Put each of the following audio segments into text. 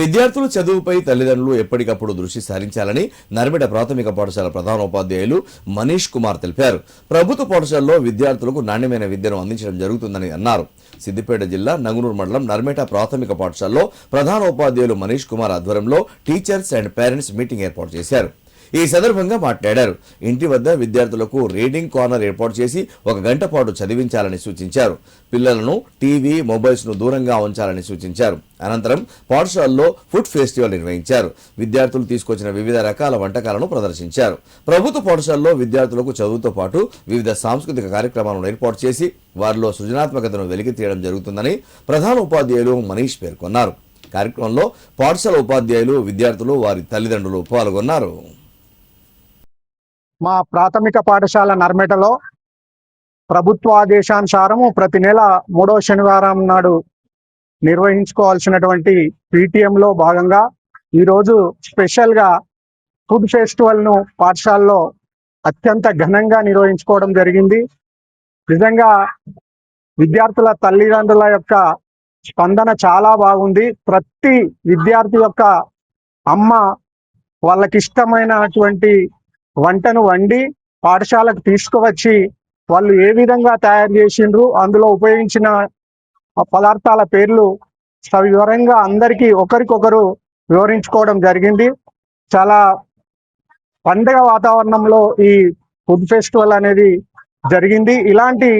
విద్యార్థుల చదువుపై తల్లిదండ్రులు ఎప్పటికప్పుడు దృష్టి సారించాలని నర్మిట ప్రాథమిక పాఠశాల ప్రధానోపాధ్యాయులు మనీష్ కుమార్ తెలిపారు. ప్రభుత్వ పాఠశాలలో విద్యార్థులకు నాణ్యమైన విద్యను అందించడం జరుగుతుందని అన్నారు. సిద్దిపేట జిల్లా నంగునూరు మండలం నర్మేట ప్రాథమిక పాఠశాలలో ప్రధానోపాధ్యాయులు మనీష్ కుమార్ ఆధ్వర్యంలో టీచర్స్ అండ్ పేరెంట్స్ మీటింగ్ ఏర్పాటు చేశారు. ఈ సందర్భంగా మాట్లాడారు. ఇంటి వద్ద విద్యార్థులకు రీడింగ్ కార్నర్ ఏర్పాటు చేసి ఒక గంట పాటు చదివించాలని సూచించారు. పిల్లలను టీవీ మొబైల్స్ను దూరంగా ఉంచాలని సూచించారు. అనంతరం పాఠశాలలో ఫుడ్ ఫెస్టివల్ నిర్వహించారు. విద్యార్థులు తీసుకొచ్చిన వివిధ రకాల వంటకాలను ప్రదర్శించారు. ప్రభుత్వ పాఠశాలలో విద్యార్థులకు చదువుతో పాటు వివిధ సాంస్కృతిక కార్యక్రమాలను ఏర్పాటు చేసి వారిలో సృజనాత్మకతను వెలికి తీయడం జరుగుతుందని ప్రధాన ఉపాధ్యాయులు మనీష్ పేర్కొన్నారు. కార్యక్రమంలో పాఠశాల ఉపాధ్యాయులు విద్యార్థులు వారి తల్లిదండ్రులు పాల్గొన్నారు. మా ప్రాథమిక పాఠశాల నర్మెటలో ప్రభుత్వ ఆదేశానుసారము ప్రతి నెల మూడో శనివారం నాడు నిర్వహించుకోవాల్సినటువంటి పీటీఎంలో లో భాగంగా ఈరోజు స్పెషల్గా ఫుడ్ ఫెస్టివల్ను పాఠశాలలో అత్యంత ఘనంగా నిర్వహించుకోవడం జరిగింది. నిజంగా విద్యార్థుల తల్లిదండ్రుల యొక్క స్పందన చాలా బాగుంది. ప్రతి విద్యార్థి యొక్క అమ్మ వాళ్ళకి ఇష్టమైనటువంటి వంటను వండి పాఠశాలకు తీసుకువచ్చి వాళ్ళు ఏ విధంగా తయారు చేసిండ్రు అందులో ఉపయోగించిన పదార్థాల పేర్లు సవివరంగా అందరికీ ఒకరికొకరు వివరించుకోవడం జరిగింది. చాలా పండగ వాతావరణంలో ఈ ఫుడ్ ఫెస్టివల్ అనేది జరిగింది. ఇలాంటి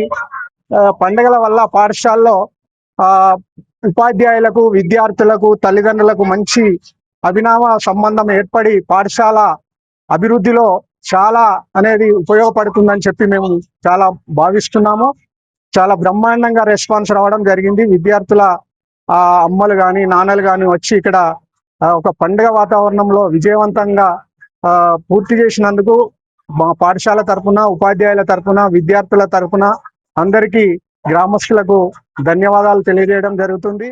పండుగల పండగల వల్ల పాఠశాలలో ఆ ఉపాధ్యాయులకు విద్యార్థులకు తల్లిదండ్రులకు మంచి అభినామ సంబంధం ఏర్పడి పాఠశాల అభివృద్ధిలో చాలా అనేది ఉపయోగపడుతుందని చెప్పి మేము చాలా భావిస్తున్నాము. చాలా బ్రహ్మాండంగా రెస్పాన్స్ రావడం జరిగింది. విద్యార్థుల ఆ అమ్మలు కానీ నాన్నలు కానీ వచ్చి ఇక్కడ ఒక పండుగ వాతావరణంలో విజయవంతంగా ఆ, పూర్తి చేసినందుకు మా పాఠశాల తరఫున ఉపాధ్యాయుల తరపున విద్యార్థుల తరపున అందరికీ గ్రామస్తులకు ధన్యవాదాలు తెలియజేయడం జరుగుతుంది.